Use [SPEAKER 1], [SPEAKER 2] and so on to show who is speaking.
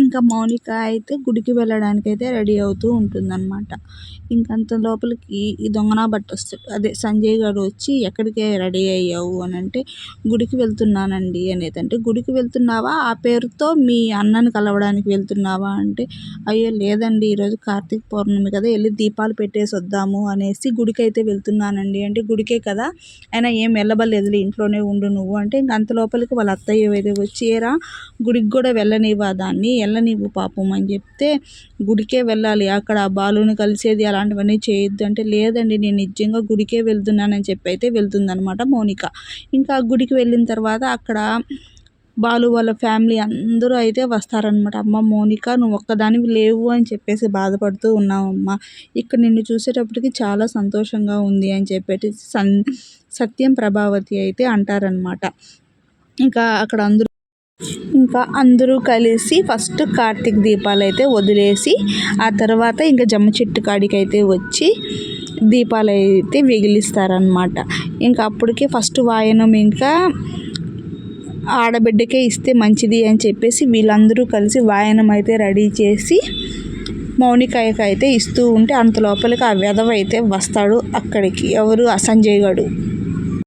[SPEAKER 1] ఇంకా మౌనిక అయితే గుడికి వెళ్ళడానికి అయితే రెడీ అవుతూ ఉంటుందన్నమాట. ఇంకా అంత లోపలికి ఈ దొంగన బట్ వస్తాడు. అదే సంజయ్ గారు వచ్చి ఎక్కడికి రెడీ అయ్యావు? అని అంటే గుడికి వెళ్తున్నానండి అనేది. అంటే గుడికి వెళ్తున్నావా? ఆ పేరుతో మీ అన్నని కలవడానికి వెళ్తున్నావా? అంటే అయ్యో లేదండి. ఈరోజు కార్తీక పౌర్ణమి కదా వెళ్ళి దీపాలు పెట్టేసి వద్దాము అనేసి గుడికి అయితే వెళ్తున్నానండి. అంటే గుడికే కదా? అయినా ఏం వెళ్ళబలేదు ఇంట్లోనే ఉండు నువ్వు. అంటే ఇంక అంత లోపలికి వాళ్ళ అత్తయ్య ఏదో వచ్చి ఏరా గుడికి కూడా వెళ్ళనివ్వా దాన్ని వెళ్ళనివ్వు పాపం అని చెప్తే గుడికే వెళ్ళాలి. అక్కడ ఆ బాలుని కలిసేది అలాంటివన్నీ చేయొద్దు అంటే లేదండి నేను నిజంగా గుడికే వెళ్తున్నానని చెప్పి అయితే వెళ్తుందనమాట మోనిక. ఇంకా గుడికి వెళ్ళిన తర్వాత అక్కడ బాలు వాళ్ళ ఫ్యామిలీ అందరూ అయితే వస్తారనమాట అమ్మ మోనిక నువ్వు ఒక్కదానివి లేవు అని చెప్పేసి బాధపడుతూ ఉన్నావమ్మ. ఇక్కడ నిన్ను చూసేటప్పటికి చాలా సంతోషంగా ఉంది అని చెప్పేసి సన్ సత్యం ప్రభావతి అయితే అంటారనమాట ఇంకా అక్కడ అందరూ ఇంకా అందరూ కలిసి ఫస్ట్ కార్తీక దీపాలు అయితే వదిలేసి ఆ తర్వాత ఇంకా జమ్మ చెట్టు కాడికి అయితే వచ్చి దీపాలు అయితే వెగిలిస్తారనమాట ఇంకా అప్పటికే ఫస్ట్ వాయనం ఇంకా ఆడబిడ్డకే ఇస్తే మంచిది అని చెప్పేసి వీళ్ళందరూ కలిసి వాయనం అయితే రెడీ చేసి మౌనికాయకు అయితే ఇస్తూ ఉంటే అంత లోపలికి ఆ వెధవ అయితే వస్తాడు అక్కడికి. ఎవరు? అసంజయ్ గడు.